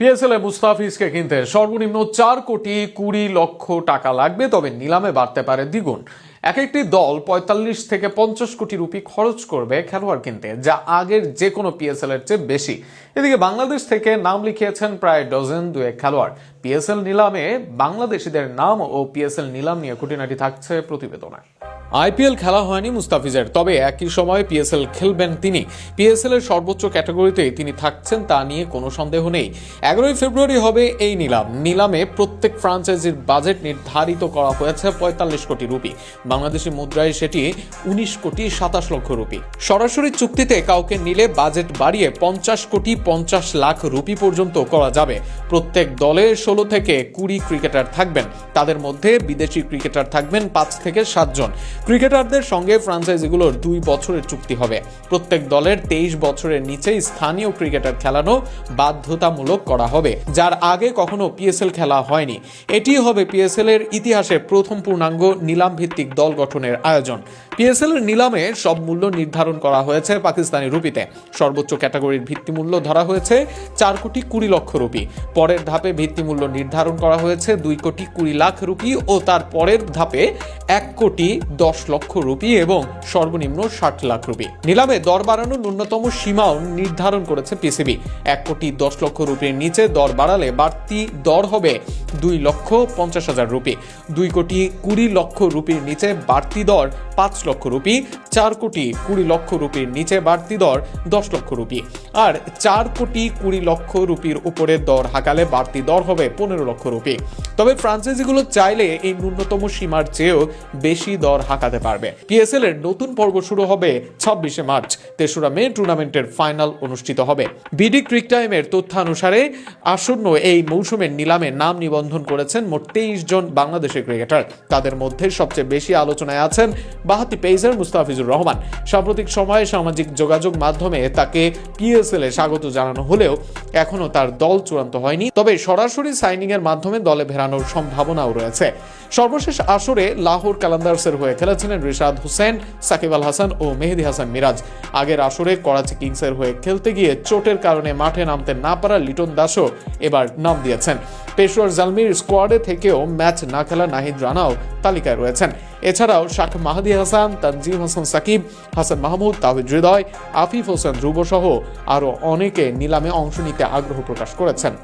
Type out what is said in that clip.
PSL এ মুস্তাফিজকে কিনতে সর্বনিম্ন চার কোটি কুড়ি লক্ষ টাকা লাগবে, তবে নিলামে বাড়তে পারে দ্বিগুণ। এক একটি দল পঁয়তাল্লিশ থেকে পঞ্চাশ কোটি রুপি খরচ করবে খেলোয়াড় কিনতে, যা আগের যে কোনো পিএসএল এর চেয়ে বেশি। এদিকে বাংলাদেশ থেকে নাম লিখিয়েছেন প্রায় ডজন দুয়েক খেলোয়াড়। পিএসএল নিলামে বাংলাদেশিদের নাম ও পিএসএল নিলাম নিয়ে খুঁটিনাটি থাকছে প্রতিবেদনায় আইপিএল খেলা হয়নি মুস্তাফিজের, তবে একই সময়ে পিএসএল খেলবেন তিনি। পিএসএল এর সর্বোচ্চ ক্যাটাগরিতে তিনি থাকছেন, তা নিয়ে কোনো সন্দেহ নেই। এগারোই ফেব্রুয়ারি হবে এই নিলাম। নিলামে প্রত্যেক ফ্রাঞ্চাইজির বাজেট নির্ধারিত করা হয়েছে পঁয়তাল্লিশ কোটি রুপি। বাংলাদেশি মুদ্রায় সেটি উনিশ কোটি সাতাশ লক্ষ রুপি। সরাসরি চুক্তিতে কাউকে নিলে বাজেট বাড়িয়ে পঞ্চাশ কোটি পঞ্চাশ লাখ রুপি পর্যন্ত করা যাবে। প্রত্যেক দলে ষোলো থেকে কুড়ি ক্রিকেটার থাকবেন। তাদের মধ্যে বিদেশি ক্রিকেটার থাকবেন পাঁচ থেকে সাতজন। ক্রিকেটারদের সঙ্গে ফ্রাঞ্চাইজিগুলোর দুই বছরের চুক্তি হবে। প্রত্যেক দলের তেইশ বছরের নিচে স্থানীয় ক্রিকেটার খেলানো বাধ্যতামূলক করা হবে, যার আগে কখনো পিএসএল খেলা হয়নি। এটি হবে পিএসএল এর ইতিহাসে প্রথম পূর্ণাঙ্গ নিলাম ভিত্তিক দল গঠনের আয়োজন। পিএসএল এর নিলামে সব মূল্য নির্ধারণ করা হয়েছে পাকিস্তানি রুপিতে। সর্বোচ্চ ক্যাটাগরির ভিত্তিমূল্য ধরা হয়েছে চার কোটি কুড়ি লক্ষ রুপি। পরের ধাপে ভিত্তিমূল্য নির্ধারণ করা হয়েছে দুই কোটি কুড়ি লাখ রুপি ও তার পরের ধাপে এক কোটি দশ লক্ষ রুপি এবং সর্বনিম্ন ষাট লাখ রুপি। নিলামে দর বাড়ানোর ন্যূনতম সীমাও নির্ধারণ করেছে পিসিবি এক কোটি দশ লক্ষ রুপির নিচে দর বাড়ালে বাড়তি দর হবে দুই লক্ষ পঞ্চাশ হাজার রুপি। দুই কোটি কুড়ি লক্ষ রুপির নিচে বাড়তি দর পাঁচ লক্ষ রুপি, চার কোটি কুড়ি লক্ষ রুপির নিচে বাড়তি দর দশ লক্ষ রুপি। আর চার কোটি কুড়ি লক্ষ রুপির উপরে দর হাঁকালে বাড়তি দর হবে পনেরো লক্ষ রুপি। তবে ফ্রাঞ্চাইজিগুলো চাইলে এই ন্যূনতম সীমার চেয়েও বেশি দর হাঁকাতে পারবে। পিএসএল এর নতুন পর্ব শুরু হবে ছাব্বিশে মার্চ। তেসরা মে টুর্নামেন্টের ফাইনাল অনুষ্ঠিত হবে। বিডি ক্রিক টাইমের তথ্যানুসারে আসন্ন এই মৌসুমের নিলামে নাম নিবন্ধন করেছেন মোট তেইশ জন বাংলাদেশের ক্রিকেটার। তাদের মধ্যে সবচেয়ে বেশি আলোচনায় আছেন বাহাতি পেসার মুস্তাফিজুর রহমান। সাম্প্রতিক সময়ে সামাজিক যোগাযোগ মাধ্যমে তাকে পিএসএল এ স্বাগত জানানো হলেও এখনও তার দল চূড়ান্ত হয়নি। তবে সরাসরি সাইনিং এর মাধ্যমে দলে ফেরানোর সম্ভাবনাও রয়েছে। সর্বশেষ আসরে লাহোর ক্যালেন্ডার্সের হয়ে খেলেছিলেন রিশাদ হোসেন, সাকিব আল হাসান ও মেহেদি হাসান মিরাজ। আগের আসরে করাচি কিংসের হয়ে খেলতে গিয়ে চোটের কারণে মাঠে নামতে না পারা লিটন দাসও এবার নাম দিয়েছেন। পেশোয়ার জালমির স্কোয়াডে থেকেও ম্যাচ না খেলা নাহিদ রানাও তালিকায় রয়েছেন। এছাড়াও শাখ মাহাদি হাসান, তানজিম হাসান সাকিব, হাসান মাহমুদ তাহিদ হৃদয়, আফিফ হোসেন ধ্রুব সহ আরও অনেকে নিলামে অংশ নিতে আগ্রহ প্রকাশ করেছেন।